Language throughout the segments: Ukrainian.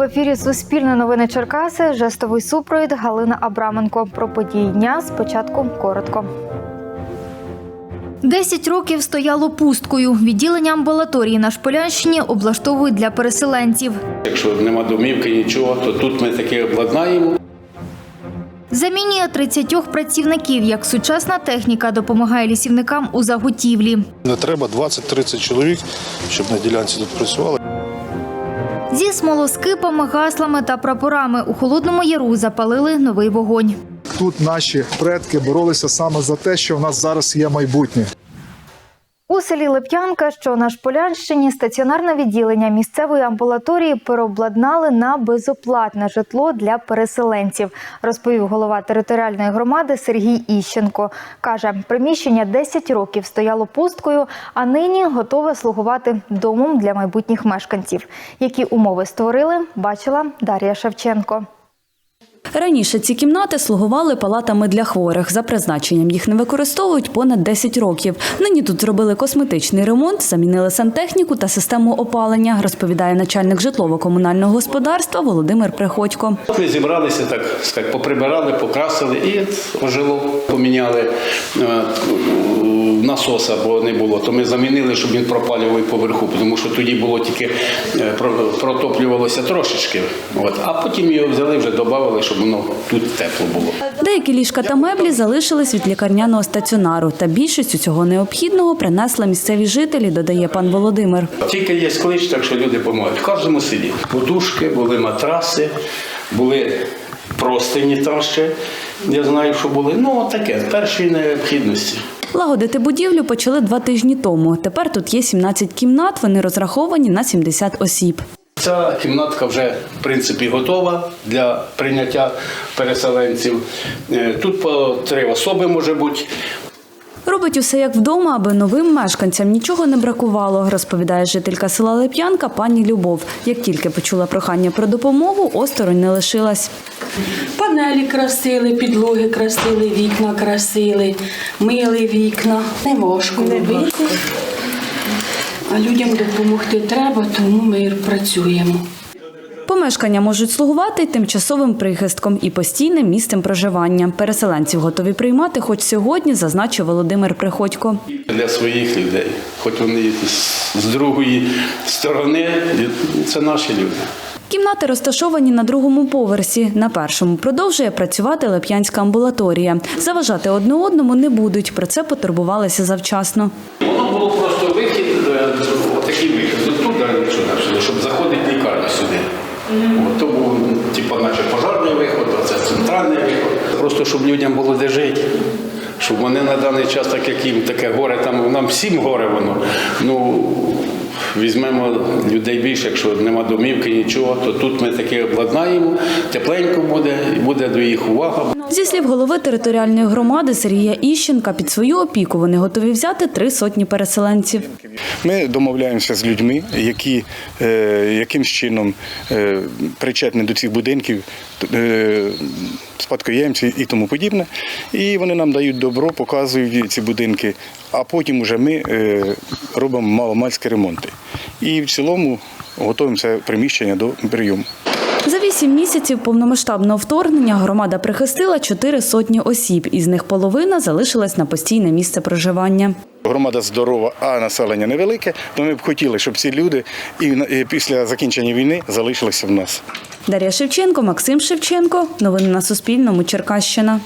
в ефірі Суспільне новини Черкаси. Жестовий супровід Галина Абраменко. Про події дня спочатку коротко. Десять років стояло пусткою. Відділення амбулаторії на Шполянщині облаштовують для переселенців. Якщо нема домівки, нічого, то тут ми таке обладнаємо. Замінює 30 працівників. Як сучасна техніка допомагає лісівникам у заготівлі. Не треба 20-30 чоловік, щоб на ділянці тут працювали. Зі смолоскипами, гаслами та прапорами у холодному яру запалили новий вогонь. Тут наші предки боролися саме за те, що в нас зараз є майбутнє. У селі Лип'янка, що на Шполянщині, стаціонарне відділення місцевої амбулаторії переобладнали на безоплатне житло для переселенців, розповів голова територіальної громади Сергій Іщенко. Каже, приміщення 10 років стояло пусткою, а нині готове слугувати домом для майбутніх мешканців. Які умови створили, бачила Дар'я Шевченко. Раніше ці кімнати слугували палатами для хворих. За призначенням їх не використовують понад 10 років. Нині тут зробили косметичний ремонт, замінили сантехніку та систему опалення, розповідає начальник житлово-комунального господарства Володимир Приходько. Ми зібралися, так сказати, поприбирали, покрасили і ожило, поміняли е, насоса, бо не було. То ми замінили, щоб він пропалював поверху, тому що тоді було тільки е, протоплювалося трошечки. От. А потім його взяли, вже додали, щоб воно тут тепло було. Деякі ліжка та меблі залишились від лікарняного стаціонару. Та більшість усього необхідного принесли місцеві жителі, додає пан Володимир. Тільки є клич, так що люди допомагають. В кожному селі. Подушки, були матраси, були простині там ще. Я знаю, що були. Ну, таке, першої необхідності. Лагодити будівлю почали два тижні тому. Тепер тут є 17 кімнат, вони розраховані на 70 осіб. Ця кімнатка вже в принципі готова для прийняття переселенців. Е, Тут по три особи може бути. Робить усе як вдома, аби новим мешканцям нічого не бракувало, розповідає жителька села Леп'янка пані Любов. Як тільки почула прохання про допомогу, осторонь не лишилась. Панелі красили, підлоги красили, вікна красили, мили вікна. Не важко робити. А людям допомогти треба, тому ми працюємо. Помешкання можуть слугувати тимчасовим прихистком і постійним місцем проживання. Переселенців готові приймати хоч сьогодні, зазначив Володимир Приходько. Для своїх людей, хоч вони з- другої сторони, це наші люди. Кімнати розташовані на другому поверсі. На першому продовжує працювати Леп'янська амбулаторія. Заважати одне одному не будуть. Про це потурбувалися завчасно. Воно було просто вихід, е, такий вихід. Тут далі нічого щоб заходити лікарня сюди. От, то був, типу, наче пожарний виход, а це центральний виход. Просто щоб людям було де жити. Щоб вони на даний час, так як їм таке горе, там нам всім горе воно. Ну, візьмемо людей більше, якщо нема домівки, нічого, то тут ми таке обладнаємо, тепленько буде, і буде до їх увага. Зі слів голови територіальної громади Сергія Іщенка, під свою опіку вони готові взяти три сотні переселенців. Ми домовляємося з людьми, які е, якимсь чином е, причетні до цих будинків, е, спадкоємці і тому подібне. І вони нам дають добро, показують ці будинки, а потім вже ми робимо маломальські ремонти. І в цілому готуємо це приміщення до прийому. За вісім місяців повномасштабного вторгнення громада прихистила чотири сотні осіб, із них половина залишилась на постійне місце проживання. Громада здорова, а населення невелике, то ми б хотіли, щоб ці люди і після закінчення війни залишилися в нас. Дар'я Шевченко, Максим Шевченко. Новини на Суспільному. Черкащина.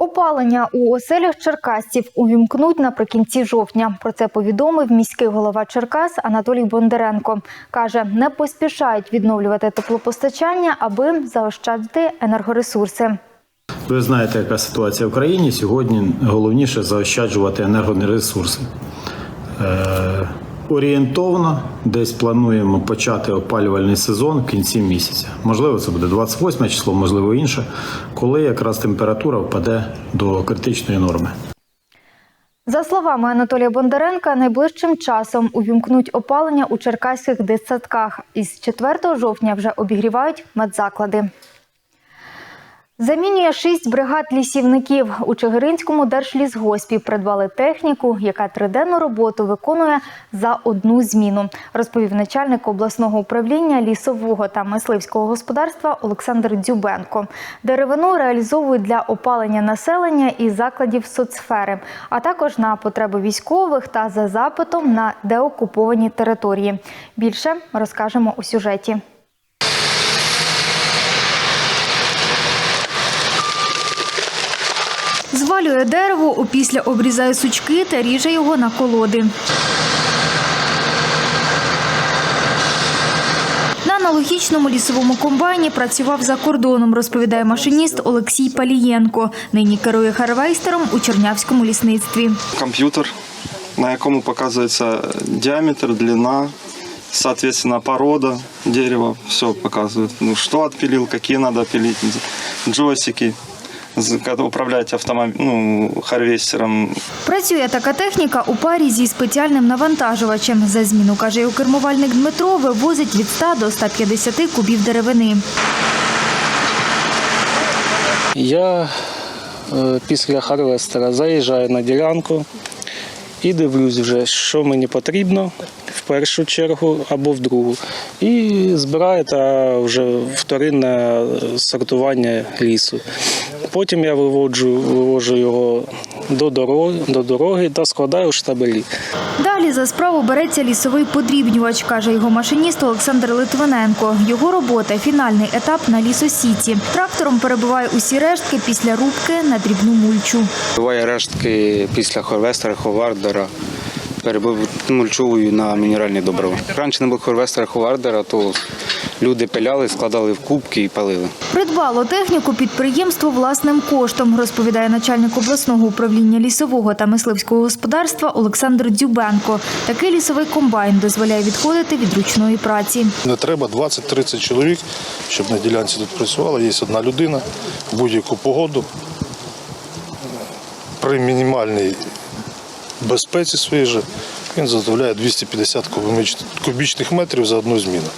Опалення у оселях черкасців увімкнуть наприкінці жовтня. Про це повідомив міський голова Черкас Анатолій Бондаренко. Каже, не поспішають відновлювати теплопостачання, аби заощадити енергоресурси. Ви знаєте, яка ситуація в країні. Сьогодні головніше заощаджувати енергоресурси. Орієнтовно десь плануємо почати опалювальний сезон в кінці місяця. Можливо, це буде 28 число, можливо інше, коли якраз температура впаде до критичної норми. За словами Анатолія Бондаренка, найближчим часом увімкнуть опалення у черкаських дитсадках. Із 4 жовтня вже обігрівають медзаклади. Замінює шість бригад лісівників. У Чигиринському держлісгоспі придбали техніку, яка триденну роботу виконує за одну зміну, розповів начальник обласного управління лісового та мисливського господарства Олександр Дзюбенко. Деревину реалізовують для опалення населення і закладів соцсфери, а також на потреби військових та за запитом на деокуповані території. Більше розкажемо у сюжеті. Звалює дерево, опісля обрізає сучки та ріже його на колоди. На аналогічному лісовому комбайні працював за кордоном, розповідає машиніст Олексій Палієнко. Нині керує харвейстером у Чернявському лісництві. компьютер, на якому показується діаметр, длина, соответственно, порода дерева, все показывает. Ну, что отпилил, какие надо пилить, джойстики, управлять автомобилем, ну, харвестером, Працює така техніка у парі зі спеціальним навантажувачем. За зміну, каже його кермувальник Дмитро, вивозить від 100 до 150 кубів деревини. Я е, після харвестера заїжджаю на ділянку і дивлюсь вже, що мені потрібно першу чергу або в другу. І збираю та вже вторинне сортування лісу. Потім я виводжу, вивожу його до дороги, до дороги та складаю штабелі. Далі за справу береться лісовий подрібнювач, каже його машиніст Олександр Литвиненко. Його робота фінальний етап на лісосіці. Трактором перебиває усі рештки після рубки на дрібну мульчу. Буває рештки після хорвестера, ховардера. Перемульчовую на мінеральні добрива. Раніше не було хорвестера, ховардера, то люди пиляли, складали в кубки і палили. Придбало техніку підприємство власним коштом, розповідає начальник обласного управління лісового та мисливського господарства Олександр Дзюбенко. Такий лісовий комбайн дозволяє відходити від ручної праці. Не треба 20-30 чоловік, щоб на ділянці тут працювала. Є одна людина в будь-яку погоду. При мінімальній безпеці своїй же він заготовляє 250 кубоміч- кубічних метрів за одну зміну.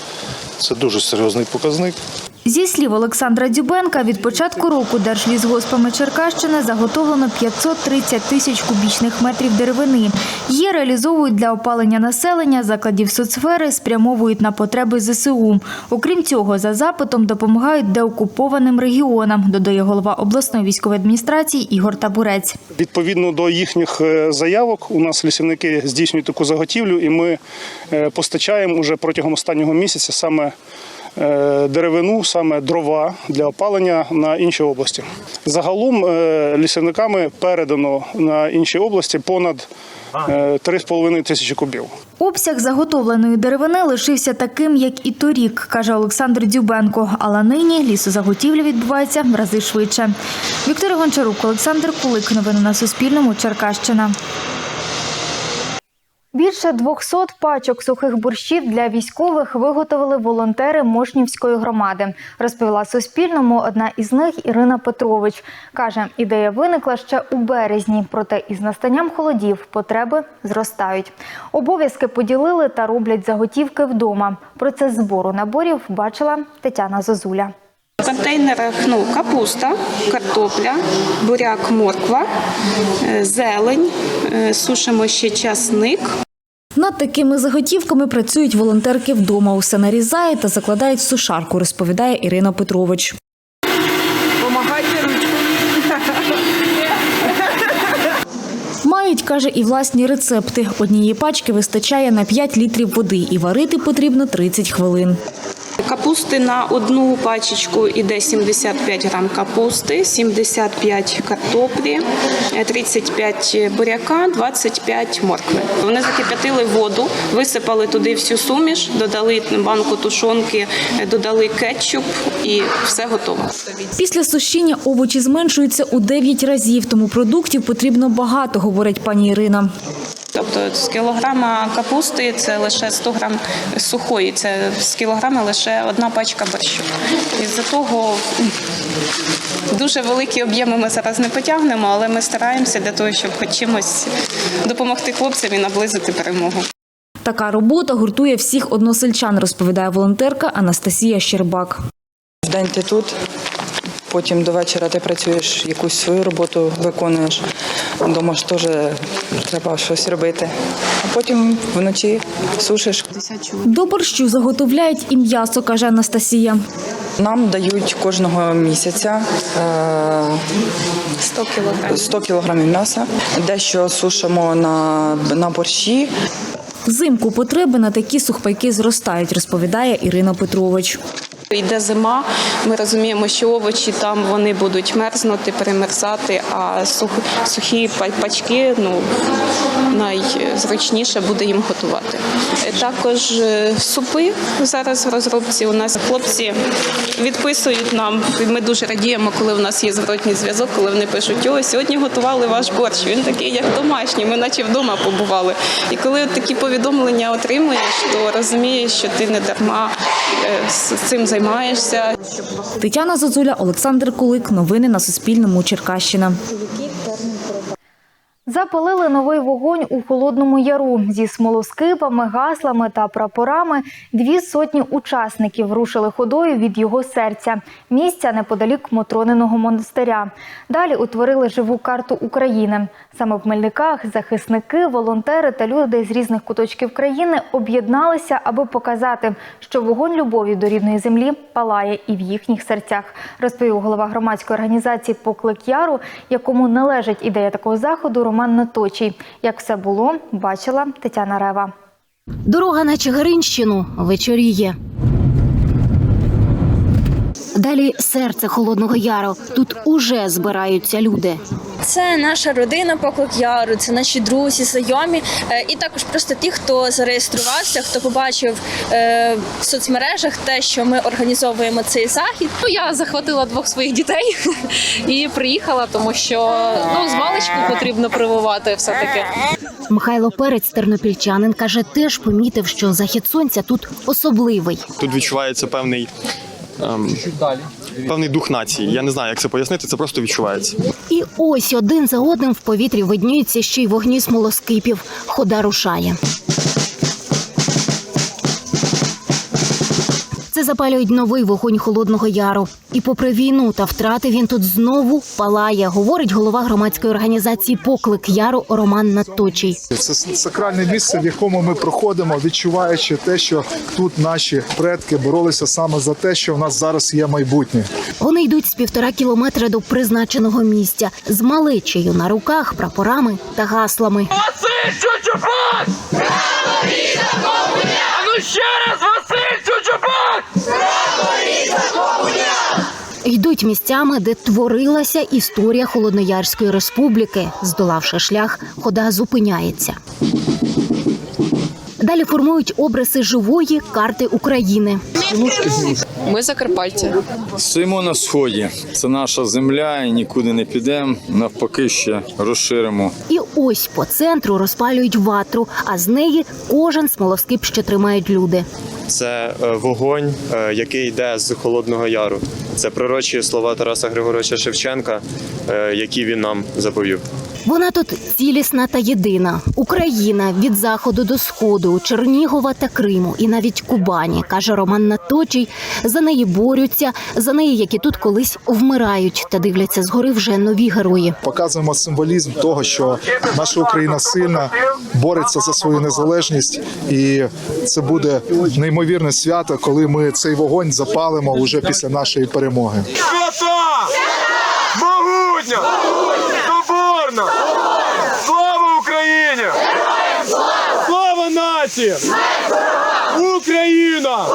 Це дуже серйозний показник. Зі слів Олександра Дзюбенка, від початку року Держлісгоспами Черкащини заготовлено 530 тисяч кубічних метрів деревини. Її реалізовують для опалення населення, закладів соцсфери, спрямовують на потреби ЗСУ. Окрім цього, за запитом допомагають деокупованим регіонам, додає голова обласної військової адміністрації Ігор Табурець. Відповідно до їхніх е, заявок, у нас лісівники здійснюють таку заготівлю, і ми е, постачаємо уже протягом останнього місяця саме деревину, саме дрова для опалення на інші області. Загалом е, лісівниками передано на інші області понад е, 3,5 тисячі кубів. Обсяг заготовленої деревини лишився таким, як і торік, каже Олександр Дзюбенко. Але нині лісозаготівля відбувається в рази швидше. Вікторія Гончарук, Олександр Кулик. Новини на Суспільному. Черкащина. Більше 200 пачок сухих борщів для військових виготовили волонтери Мошнівської громади. Розповіла Суспільному одна із них Ірина Петрович. Каже, ідея виникла ще у березні, проте із настанням холодів потреби зростають. Обов'язки поділили та роблять заготівки вдома. Процес збору наборів бачила Тетяна Зозуля. В контейнерах ну, капуста, картопля, буряк, морква, е, зелень, е, сушимо ще часник. Над такими заготівками працюють волонтерки вдома. Усе нарізають та закладають в сушарку, розповідає Ірина Петрович. Помагайте ручку. Мають, каже, і власні рецепти. Однієї пачки вистачає на 5 літрів води і варити потрібно 30 хвилин. Капусти на одну пачечку іде 75 грам капусти, 75 картоплі, е, 35 буряка, 25 моркви. Вони закип'ятили воду, висипали туди всю суміш, додали банку тушонки, додали кетчуп і все готово. Після сушіння овочі зменшуються у 9 разів, тому продуктів потрібно багато, говорить пані Ірина. Тобто з кілограма капусти це лише 100 грам сухої, це з кілограма лише одна пачка борщу. Із-за того дуже великі об'єми ми зараз не потягнемо, але ми стараємося для того, щоб хоч чимось допомогти хлопцям і наблизити перемогу. Така робота гуртує всіх односельчан, розповідає волонтерка Анастасія Щербак. День ти тут, потім до вечора ти працюєш, якусь свою роботу виконуєш. Дома ж теж треба щось робити. А потім вночі сушиш. До борщу заготовляють і м'ясо, каже Анастасія. Нам дають кожного місяця е, 100 кілограмів. 100 кілограмів м'яса. Дещо сушимо на, на борщі. Взимку потреби на такі сухпайки зростають, розповідає Ірина Петрович. Йде зима, ми розуміємо, що овочі там вони будуть мерзнути, перемерзати, а сух, сухі пачки ну, найзручніше буде їм готувати. Е, Також е, супи зараз в розробці. У нас хлопці відписують нам. Ми дуже радіємо, коли у нас є зворотній зв'язок, коли вони пишуть, о, сьогодні готували ваш борщ. Він такий, як домашній, ми наче вдома побували. І коли такі повідомлення отримуєш, то розумієш, що ти не дарма з цим займаєшся. Тетяна Зозуля, Олександр Кулик. Новини на Суспільному. Черкащина. Запалили новий вогонь у Холодному Яру зі смолоскипами, гаслами та прапорами. Дві сотні учасників рушили ходою від його серця, місця неподалік Мотрониного монастиря. Далі утворили живу карту України. Саме в Мельниках захисники, волонтери та люди з різних куточків країни об'єдналися, аби показати, що вогонь любові до рідної землі палає і в їхніх серцях. Розповів голова громадської організації Поклик Яру, якому належить ідея такого заходу Роман Наточий. Як все було, бачила Тетяна Рева. Дорога на Чигиринщину вечоріє. Далі серце Холодного Яру. Тут уже збираються люди. Це наша родина Поклик Яру, це наші друзі, знайомі, е, і також просто ті, хто зареєструвався, хто побачив е, в соцмережах те, що ми організовуємо цей захід. Ну, я захватила двох своїх дітей і приїхала, тому що ну з маличку потрібно прививати все таки. Михайло Перець, тернопільчанин, каже, теж помітив, що захід сонця тут особливий. Тут відчувається певний. Ем, певний дух нації. Я не знаю, як це пояснити, це просто відчувається. І ось один за одним в повітрі видніються ще й вогні смолоскипів. Хода рушає. Запалюють новий вогонь Холодного Яру. І попри війну та втрати він тут знову палає, говорить голова громадської організації Поклик Яру Роман Наточий. Це сакральне місце, в якому ми проходимо, відчуваючи те, що тут наші предки боролися саме за те, що в нас зараз є майбутнє. Вони йдуть з півтора кілометра до призначеного місця з малечею на руках, прапорами та гаслами. Василь Чучупак! А ну ще раз! Йдуть місцями, де творилася історія Холодноярської республіки. Здолавши шлях, хода зупиняється. Далі формують образи живої карти України. Ми Закарпаття. Стоїмо на сході. Це наша земля, і нікуди не підемо. Навпаки, ще розширимо. І ось по центру розпалюють ватру, а з неї кожен смолоскип, що тримають люди. Це е, вогонь, е, який йде з Холодного Яру. Це пророчі слова Тараса Григоровича Шевченка, е, які він нам заповів. Вона тут цілісна та єдина. Україна від заходу до сходу, Чернігова та Криму, і навіть Кубані, каже Роман Наточий. За неї борються, за неї, які тут колись вмирають та дивляться згори вже нові герої. Показуємо символізм того, що наша Україна сильна, бореться за свою незалежність, і це буде неймовірне свято, коли ми цей вогонь запалимо уже після нашої перемоги. Свята! Могутня! Соборна! Слава Україні! Слава нації! Україна!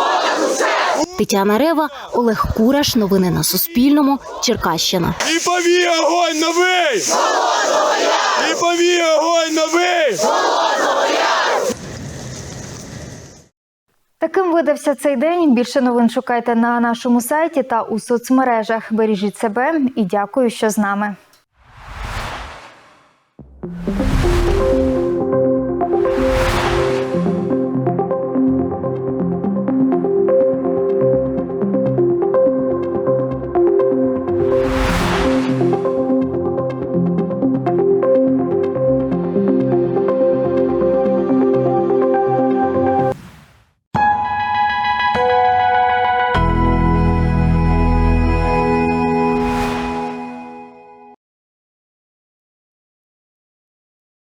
Тетяна Рева, Олег Кураш. Новини на Суспільному. Черкащина. І повій огонь новий! І повій огонь новий! Таким видався цей день. Більше новин шукайте на нашому сайті та у соцмережах. Бережіть себе і дякую, що з нами.